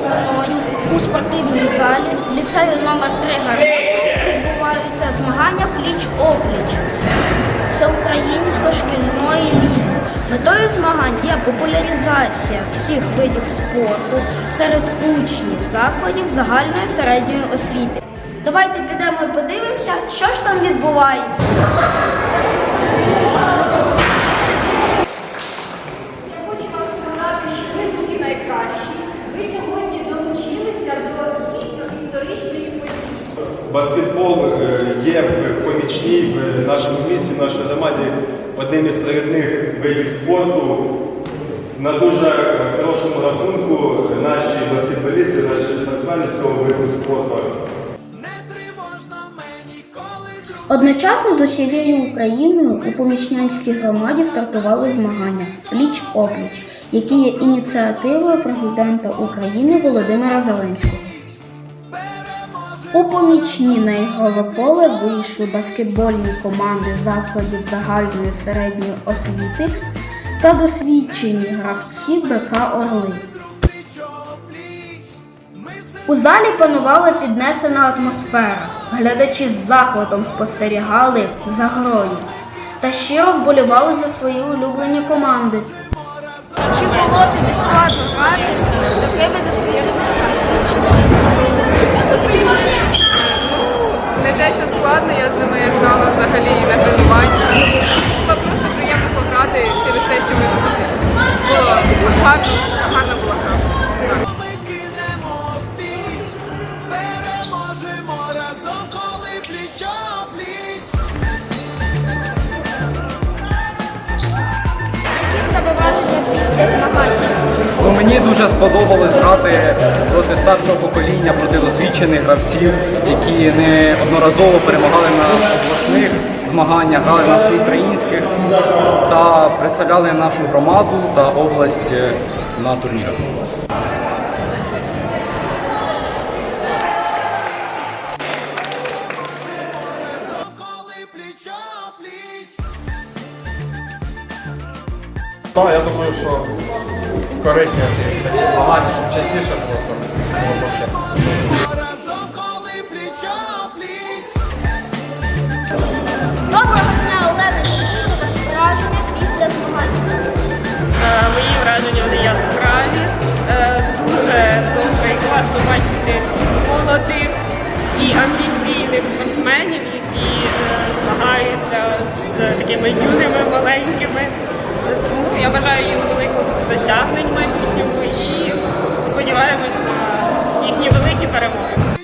стороною у спортивній залі ліцею номер 3 Гармонія відбуваються змагання пліч-опліч всеукраїнсько-шкільної ліги. Метою змагань є популяризація всіх видів спорту серед учнів закладів загальної середньої освіти. Давайте підемо і подивимося, що ж там відбувається. Баскетбол е, є в помічній в нашому місті, в нашій громаді одним із провідних видів спорту. На дуже е, хорошому рахунку наші баскетболісти, наші спортсмени з цього виду спорту. Одночасно з усією Україною у помічнянській громаді стартували змагання пліч опліч, які є ініціативою президента України Володимира Зеленського. У помічні на ігрове поле вийшли баскетбольні команди закладів загальної середньої освіти та досвідчені гравці БК Орли. У залі панувала піднесена атмосфера. Глядачі з захватом спостерігали за грою та щиро вболівали за свої улюблені команди. Чи було тобі складно грати такими Не те, що складно, я з ними грала взагалі на тренуванні. Було просто приємно пограти через те, що ми друзі. Було гарно, мені дуже сподобалось грати проти старшого покоління, проти досвідчених гравців, які неодноразово перемагали на обласних змаганнях, грали на всеукраїнських та представляли нашу громаду та область е, на турнірах. Так, я думаю, що корисні ці такі змагання, щоб частіше було. Разом, коли пліч. Доброго дня, Олена! Враження після змагань? Е, Мої враження вони яскраві. Е, Дуже добре і класно бачити молодих і амбіційних спортсменів, які е, змагаються з такими юними маленькими. Тому я бажаю їм досягнень майбутньому і сподіваємось на їхні великі перемоги.